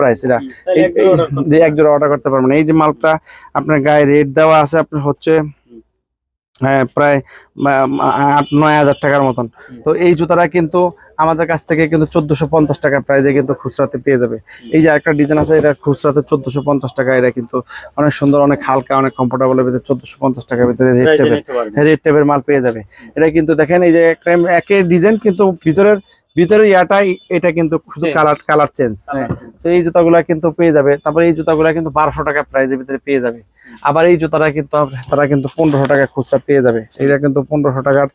Price এটা এক জোড়া অর্ডার করতে পারবেন। এই যে মালটা আপনার গায়ে রেট দেওয়া আছে আপনার হচ্ছে হ্যাঁ, প্রায় আট নয় হাজার টাকার মতন। তো এই জুতাটা কিন্তু আমাদের কাছ থেকে কিন্তু চোদ্দশো পঞ্চাশ টাকা প্রাইজে কিন্তু খুচরাতে পেয়ে যাবে। এই যে একটা ডিজাইন আছে এটা খুচরাতে চোদ্দশো পঞ্চাশ টাকা এটা কিন্তু অনেক সুন্দর অনেক হালকা অনেক কমফোর্টেবল ভিতরে চোদ্দশো পঞ্চাশ টাকার ভিতরে রেট টেপের রেড টেপের মাল পেয়ে যাবে। এটা কিন্তু দেখেন এই যে একটা একই ডিজাইন কিন্তু ভিতরের ভিতরের ইয়াটা এটা কিন্তু শুধু. কালার কালার চেঞ্জ তো এই জুতাগুলা কিন্তু পেয়ে যাবে। তারপরে এই জুতাগুলা কিন্তু বারোশো টাকা প্রাইজের ভিতরে পেয়ে যাবে। আবার এই জুতাটা কিন্তু তারা কিন্তু পনেরোশো টাকা খুচরা পেয়ে যাবে। এটা কিন্তু পনেরোশো টাকার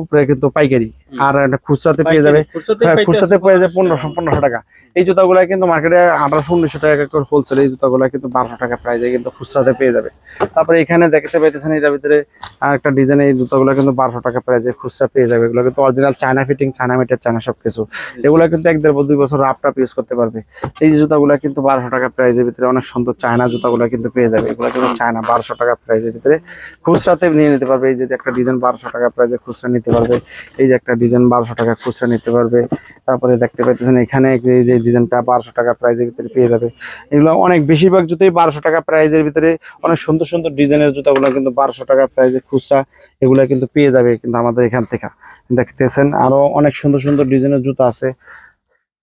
উপরে কিন্তু পাইকারি। আর খুচরাতে পেয়ে যাবে। হ্যাঁ, খুচরাতে পেয়ে যাবে পনেরোশো পনেরোশো টাকা। এই জুতাগুলা কিন্তু মার্কেটে আঠারোশো উনিশশো টাকা করে হোলসেল এই জুতাগুলা কিন্তু বারোশো টাকা প্রাইজে কিন্তু খুচরাতে পেয়ে যাবে। তারপরে এখানে দেখতে পাইতেছেন এটার ভিতরে আর একটা ডিজাইন এই জুতাগুলো কিন্তু বারোশো টাকা প্রাইজে খুচরা পেয়ে যাবে। এগুলো কিন্তু অরিজিনাল চায়না ফিটিং চায়না মেটের, চায়না সবকিছু। এগুলো কিন্তু এক দেড় দুই বছর রাফ টাপ ইউজ করতে পারবে। এই যে জুতাগুলো কিন্তু বারোশো টাকা প্রাইজের ভিতরে অনেক সুন্দর চায়না জুতাগুলো কিন্তু পেয়ে যাবে। এগুলো কিন্তু চায়না বারোশো টাকা প্রাইজের ভিতরে খুচরাতে নিয়ে নিতে পারবে। এই যে একটা ডিজাইন বারোশো টাকা প্রাইজে খুচরা নিতে পারবে। এই যে একটা ডিজাইন বারোশো টাকা খুচরা নিতে পারবে। তারপরে দেখতে পাইতেছেন এখানে এই যে ডিজাইনটা বারোশো টাকা প্রাইজের ভিতরে পেয়ে যাবে। এগুলো অনেক বেশিরভাগ জুতোই বারোশো টাকা প্রাইজের ভিতরে অনেক সুন্দর সুন্দর ডিজাইনের জুতাগুলো কিন্তু বারোশো টাকা প্রাইজে খুচরা এগুলো কিন্তু পেয়ে যাবে কিন্তু আমাদের এখান থেকে। দেখতেছেন আরও অনেক সুন্দর সুন্দর ডিজাইনের জুতা আছে।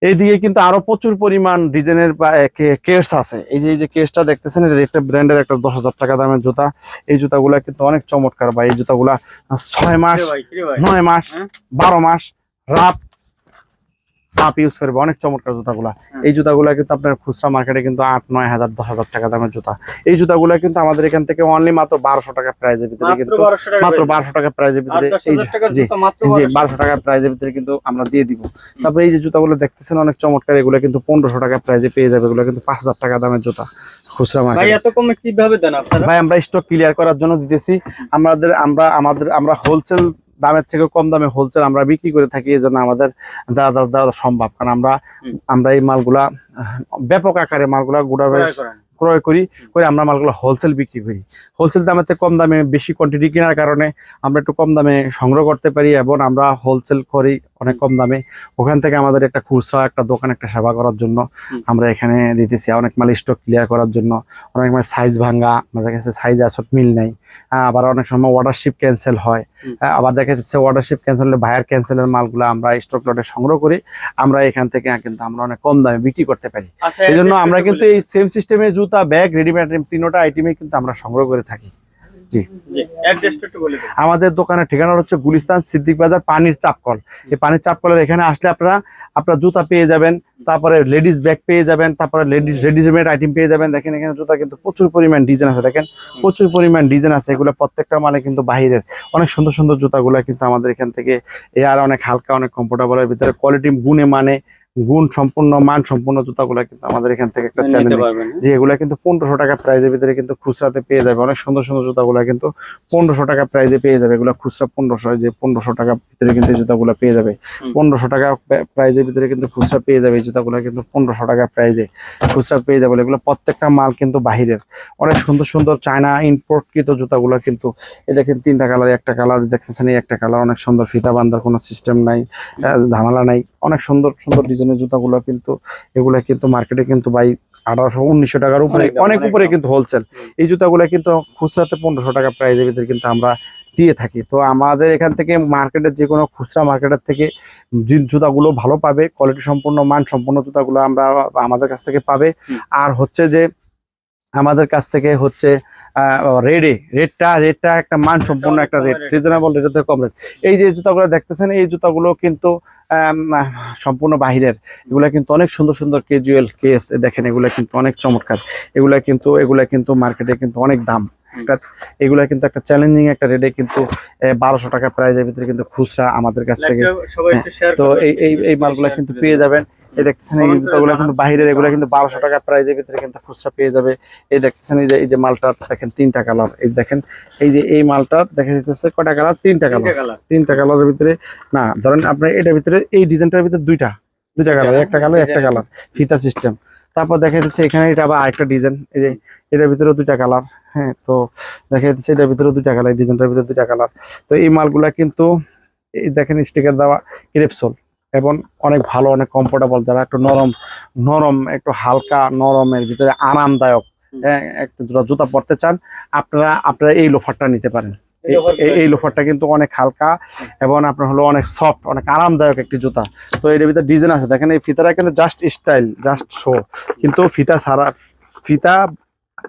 এইদিকে কিন্তু আরও প্রচুর পরিমাণ ডিজাইনের কেস আছে। এই যে এই যে কেসটা দেখতেছেন এটা একটা ব্র্যান্ডের একটা দশ হাজার টাকা দামের জুতা। এই জুতাগুলা কিন্তু অনেক চমৎকার বা এই জুতাগুলা ছয় মাস নয় মাস হ্যাঁ? বারো মাস রাত আপ ইউজ করবে অনেক চমৎকার জুতাগুলা। এই জুতাগুলা কিন্তু আপনার খুচরা মার্কেটে কিন্তু আট নয় হাজার দশ হাজার টাকা দামের জুতা। এই জুতাগুলা কিন্তু আমাদের এখান থেকে অনলি মাত্র বারোশো টাকা প্রাইজের ভিতরে কিন্তু মাত্র বারোশো টাকা প্রাইজের ভিতরে এই জি বারোশো টাকার প্রাইজের ভিতরে কিন্তু আমরা দিয়ে দিব। তারপরে এই যে জুতাগুলো দেখতেছেন অনেক চমৎকার এগুলো কিন্তু পনেরোশো টাকা প্রাইজে পেয়ে যাবে এগুলো কিন্তু পাঁচ হাজার টাকা দামের জুতা খুচরা মার্কেটে এত কমে কীভাবে দেন আপনারা? ভাই আমরা স্টক ক্লিয়ার করার জন্য দিতেছি। আমাদের আমরা আমাদের আমরা হোলসেল দামের থেকে কম দামে হোলসেল আমরা বিক্রি করে থাকি এই জন্য আমাদের দেওয়া দেওয়া- সম্ভব। কারণ আমরা আমরা এই মালগুলা ব্যাপক আকারে মালগুলা গুড়া ক্রয় করি করে আমরা মালগুলো হোলসেল বিক্রি করি। হোলসেল থেকে কম দামে বেশি কোয়ান্টিটি কেনার কারণে আমরা একটু কম দামে সংগ্রহ করতে পারি এবং আমরা হোলসেল করি অনেক কম দামে। ওখান থেকে আমাদের একটা খুচরা একটা দোকান একটা সেবা করার জন্য আমরা এখানে দিতেছি। অনেক মাল স্টক ক্লিয়ার করার জন্য। অনেক মাল সাইজ ভাঙ্গা আমাদের কাছে সাইজ আসত মিল নেই। হ্যাঁ, আবার অনেক সময় অর্ডারশিপ ক্যান্সেল হয়। হ্যাঁ, আবার দেখা যাচ্ছে অর্ডারশিপ ক্যান্সেল হলে ভাইয়ার ক্যান্সেলের মালগুলো আমরা স্টক লটে সংগ্রহ করি। আমরা এখান থেকে কিন্তু আমরা অনেক কম দামে বিক্রি করতে পারি। আচ্ছা এই জন্য আমরা কিন্তু এই সেম সিস্টেমে জুতা ব্যাগ রেডিমেড তিনোটা আইটেমে কিন্তু আমরা সংগ্রহ করে থাকি। জি। আমাদের দোকানের ঠিকানা হচ্ছে গুলিস্তান সিদ্দিক বাজার পানির চাপকল। এই পানির চাপকলের এখানে আসলে আপনারা আপনারা জুতা পেয়ে যাবেন তারপরে লেডিস ব্যাগ পেয়ে যাবেন তারপরে লেডিস রেডিমেড আইটেম পেয়ে যাবেন। দেখেন এখানে জুতা কিন্তু প্রচুর পরিমাণ ডিজাইন আছে দেখেন? প্রচুর পরিমাণ ডিজাইন আছে এগুলো প্রত্যেকটা মানে কিন্তু বাহিরের। অনেক সুন্দর সুন্দর জুতাগুলো কিন্তু আমাদের এখান থেকে এ আর অনেক হালকা অনেক কমফোর্টেবলের ভিতরে। কোয়ালিটি গুণে মানে গুণ সম্পূর্ণ মান সম্পূর্ণ জুতাগুলো কিন্তু আমাদের এখান থেকে একটা হ্যাঁ? যে এগুলা কিন্তু পনেরোশো টাকা প্রাইজের ভিতরে কিন্তু খুচরাতে পেয়ে যাবে। অনেক সুন্দর সুন্দর জুতাগুলো কিন্তু পনেরোশো টাকা প্রাইজে পেয়ে যাবে। এগুলো খুচরা পনেরোশো যে পনেরোশো টাকা ভিতরে কিন্তু জুতাগুলো পেয়ে যাবে। পনেরোশো টাকা প্রাইজের ভিতরে কিন্তু খুচরা পেয়ে যাবে। এই জুতাগুলো কিন্তু পনেরোশো টাকা প্রাইজে খুচরা পেয়ে যাবে। এগুলো প্রত্যেকটা মাল কিন্তু বাহিরের। অনেক সুন্দর সুন্দর চায়না ইম্পোর্টকৃত জুতাগুলো কিন্তু এই দেখেন তিনটা কালার একটা কালার দেখতেছেন এই একটা কালার অনেক সুন্দর ফিতা বান্ধার কোনো সিস্টেম নাই ঝামেলা নাই। অনেক সুন্দর সুন্দর ডিজাইনের জুতাগুলো কিন্তু এগুলা কিন্তু মার্কেটে কিন্তু ভাই আঠারোশো উনিশশো টাকার উপরে অনেক উপরে কিন্তু হোলসেল এই জুতাগুলো কিন্তু খুচরাতে পনেরোশো টাকা প্রাইজের ভিতরে কিন্তু আমরা দিয়ে থাকি। তো আমাদের এখান থেকে মার্কেটের যে কোনো খুচরা মার্কেটের থেকে জুতাগুলো ভালো পাবে কোয়ালিটি সম্পূর্ণ মান সম্পূর্ণ জুতাগুলো আমরা আমাদের কাছ থেকে পাবে। আর হচ্ছে যে আমাদের কাছ থেকে হচ্ছে রেডে রেটটা রেটটা একটা মান সম্পূর্ণ একটা rate। রিজনেবল রেটের থেকে কম রেট এই যে জুতাগুলো দেখতেছেন এই জুতাগুলো কিন্তু সম্পূর্ণ বাহিরের। এগুলা কিন্তু অনেক সুন্দর সুন্দর কেজুয়াল কেস দেখেন এগুলা কিন্তু অনেক চমৎকার। এগুলা কিন্তু এগুলা কিন্তু মার্কেটে কিন্তু অনেক দাম। একটা এগুলা কিন্তু একটা চ্যালেঞ্জিং একটা রেটে কিন্তু বারোশো টাকা প্রাইজের ভিতরে কিন্তু খুচরা আমাদের কাছ থেকে। Share তো এই এই মালগুলা কিন্তু পেয়ে যাবেন। এই দেখতেছেন এই জুতাগুলো কিন্তু বাইরের এগুলো কিন্তু বারোশো টাকা প্রাইজের ভিতরে কিন্তু খুচরা পেয়ে যাবে। এই দেখতেছেন এই যে এই যে মালটা দেখেন তিনটা কালার। এই দেখেন এই যে এই মালটা দেখা যাচ্ছে কটা কালার? তিনটা কালার। তিনটে কালারের ভিতরে না ধরেন আপনার এটার ভিতরে এই ডিজাইনটার ভিতরে দুইটা দুইটা কালার একটা কালার একটা কালার ফিতা সিস্টেম। তারপর দেখা যাচ্ছে এখানে এটা আবার আরেকটা ডিজাইন এই যে এটার ভিতরে দুইটা কালার হ্যাঁ তো দেখা যাচ্ছে এটার ভিতরে দুইটা কালার ডিজাইনটার ভিতরে দুইটা কালার। তো এই মালগুলা কিন্তু এই দেখেন স্টিকার দেওয়া ক্রেপসোল এবং অনেক ভালো অনেক কমফোর্টেবল যারা একটু নরম নরম একটু হালকা নরমের ভিতরে আরামদায়ক একটু জুতা পরতে চান আপনারা আপনারা এই লোফারটা নিতে পারেন। এই- লোফারটা কিন্তু অনেক হালকা এবং আপনার হলো অনেক সফট অনেক আরামদায়ক একটি জুতা। তো এটার ভিতরে ডিজাইন আছে। দেখেন এই ফিতাটা কিন্তু জাস্ট স্টাইল জাস্ট শো কিন্তু ফিতা সারা ফিতা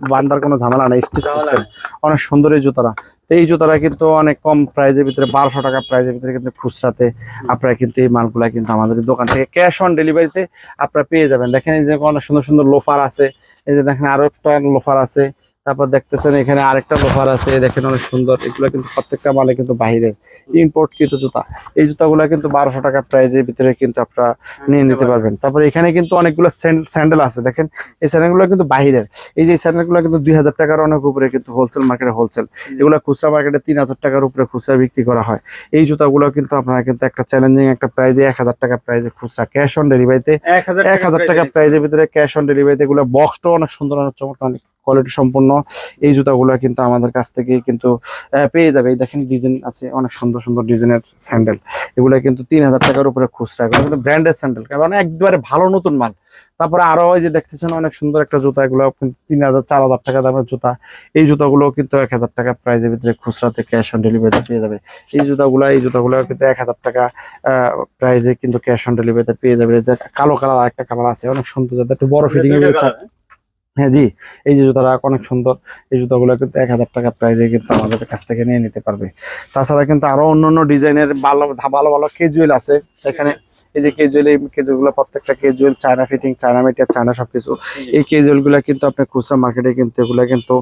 বান্দার কোনো ঝামেলা নাই স্টিচ সিস্টেম অনেক সুন্দর এই জুতারা এই জুতাটা কিন্তু অনেক কম প্রাইজের ভিতরে, বারোশো টাকা প্রাইজের ভিতরে কিন্তু খুচরাতে আপনারা কিন্তু এই মালগুলা কিন্তু আমাদের দোকান থেকে ক্যাশ অন ডেলিভারিতে আপনারা পেয়ে যাবেন। দেখেন এই যে অনেক সুন্দর সুন্দর লোফার আছে, এই যে দেখেন আরও একটা লোফার আছে। তারপর দেখতেছেন এখানে আরেকটা লোফার আছে দেখেন অনেক সুন্দর। এগুলো কিন্তু প্রত্যেকটা মালে কিন্তু বাহিরের ইম্পোর্ট কিন্তু জুতা। এই জুতাগুলো কিন্তু বারোশো টাকা প্রাইজের ভিতরে কিন্তু আপনারা নিয়ে নিতে পারবেন। তারপর এখানে কিন্তু অনেকগুলো স্যান্ডেল আছে। দেখেন এই স্যান্ডেলগুলো কিন্তু বাহিরের এই যে স্যান্ডেলগুলো কিন্তু দুই হাজার টাকার অনেক উপরে কিন্তু হোলসেল মার্কেটে হোলসেল এগুলো খুচরা মার্কেটে তিন হাজার টাকার উপরে খুচরা বিক্রি করা হয়। এই জুতাগুলো কিন্তু আপনারা কিন্তু একটা চ্যালেঞ্জিং একটা প্রাইজে এক হাজার টাকা প্রাইজে খুচরা ক্যাশ অন ডেলিভারিতে এক হাজার এক হাজার টাকা প্রাইজের ভিতরে ক্যাশ অন ডেলিভারিতে এগুলো বক্সটাও অনেক সুন্দর অনেক চমৎকার অনেক কোয়ালিটি সম্পূর্ণ এই জুতাগুলো কিন্তু আমাদের কাছ থেকে কিন্তু পেয়ে যাবে। এই দেখেন ডিজাইন আছে অনেক সুন্দর সুন্দর ডিজাইনের স্যান্ডেল এগুলো কিন্তু তিন হাজার টাকার উপরে খুচরা এগুলো কিন্তু ব্র্যান্ডেড স্যান্ডেল কারণ একবারে ভালো নতুন মাল। তারপরে আরও ওই যে দেখতেছেন অনেক সুন্দর একটা জুতা এগুলো কিন্তু তিন হাজার চার হাজার টাকা দামের জুতা। এই জুতাগুলো কিন্তু এক হাজার টাকা প্রাইজের ভিতরে খুচরাতে ক্যাশ অন ডেলিভারিতে পেয়ে যাবে। এই জুতাগুলো এই জুতাগুলো কিন্তু এক হাজার টাকা প্রাইজে কিন্তু ক্যাশ অন ডেলিভারিতে পেয়ে যাবে। কালো কালার একটা কালার আছে অনেক সুন্দর যাতে একটু বড় ফিটিং এর হ্যাঁ জি। এই যে জুতাটা অনেক সুন্দর। এই জুতাগুলো কিন্তু এক হাজার টাকা প্রাইজে কিন্তু আমাদের কাছ থেকে নিয়ে নিতে পারবে। তাছাড়া কিন্তু আরও অন্য অন্য ডিজাইনের ভালো ভালো ভালো কেজুয়েল আছে। এখানে এই যে কেজুয়েল এই কেজুয়েলগুলো প্রত্যেকটা কেজুয়েল চায়না ফিটিং চায়না মেটিয়ার চায়না সবকিছু। এই কেজুয়েলগুলা কিন্তু আপনার খুচরা মার্কেটে কিন্তু এগুলা কিন্তু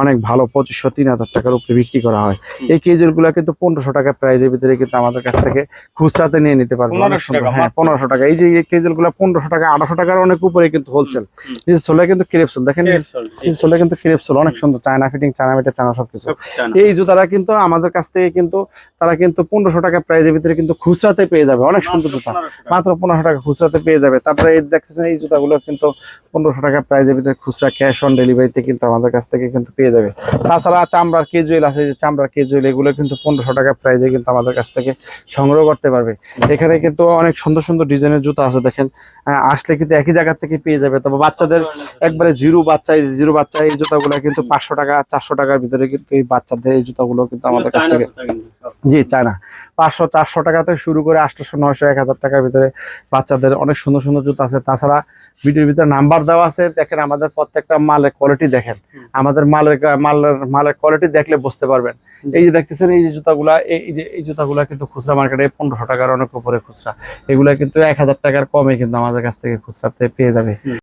অনেক ভালো পঁচিশশো তিন হাজার টাকার উপরে বিক্রি করা হয়। এই কেজুয়েলগুলা কিন্তু পনেরোশো টাকা প্রাইজের ভিতরে কিন্তু আমাদের কাছ থেকে খুচরাতে নিয়ে নিতে পারবে। অনেক সুন্দর। হ্যাঁ পনেরোশো টাকা। এই যে কেজুয়েলগুলা পনেরোশো টাকা আঠারোশো টাকার অনেক উপরে কিন্তু হোলসেল এই সোলে কিন্তু ক্রেপসোল দেখেন এই সোলে কিন্তু ক্রেপসোল অনেক সুন্দর। চায়না ফিটিং চায়না মেটিয়ার চায়না সবকিছু। এই জুতারা কিন্তু আমাদের কাছ থেকে কিন্তু তারা কিন্তু পনেরোশো টাকা প্রাইজের ভিতরে কিন্তু খুচরাতে পেয়ে যাবে। অনেক সুন্দর জুতা। মাত্র পনেরোশো টাকা খুচরাতে পেয়ে যাবে। তারপরে এই দেখতেছেন এই জুতাগুলো কিন্তু পনেরোশো টাকা প্রাইজের ভিতরে খুচরা ক্যাশ অন ডেলিভারিতে কিন্তু আমাদের কাছ থেকে কিন্তু পেয়ে যাবে। তাছাড়া চামড়ার কেজুয়েল আছে যে চামড়ার কেজুয়েল এগুলো কিন্তু পনেরোশো টাকা প্রাইজে কিন্তু আমাদের কাছ থেকে সংগ্রহ করতে পারবে। এখানে কিন্তু অনেক সুন্দর সুন্দর ডিজাইনের জুতা আছে দেখেন। আসলে কিন্তু একই জায়গা থেকে পেয়ে যাবে তবে বাচ্চাদের একবারে জিরো বাচ্চা এই জিরো বাচ্চা এই জুতাগুলো কিন্তু পাঁচশো টাকা চারশো টাকার ভিতরে কিন্তু এই বাচ্চাদের এই জুতাগুলো কিন্তু আমাদের কাছ থেকে জি চায়না। পাঁচশো চারশো টাকা থেকে শুরু করে আটশোশো নয়শো এক হাজার টাকার ভিতরে বাচ্চাদের অনেক সুন্দর সুন্দর জুতো আছে। তাছাড়া ভিডিওর ভিতরে নাম্বার দেওয়া আছে। দেখেন আমাদের প্রত্যেকটা মালের কোয়ালিটি দেখেন। আমাদের মালের মালের মালের কোয়ালিটি দেখলে বুঝতে পারবেন। এই যে দেখতেছেন এই যে জুতাগুলা এই এই যে এই জুতাগুলা কিন্তু খুচরা মার্কেটে পনেরোশো টাকার অনেক উপরে খুচরা। এগুলা কিন্তু এক হাজার টাকার কমে কিন্তু আমাদের কাছ থেকে খুচরাতে পেয়ে যাবে।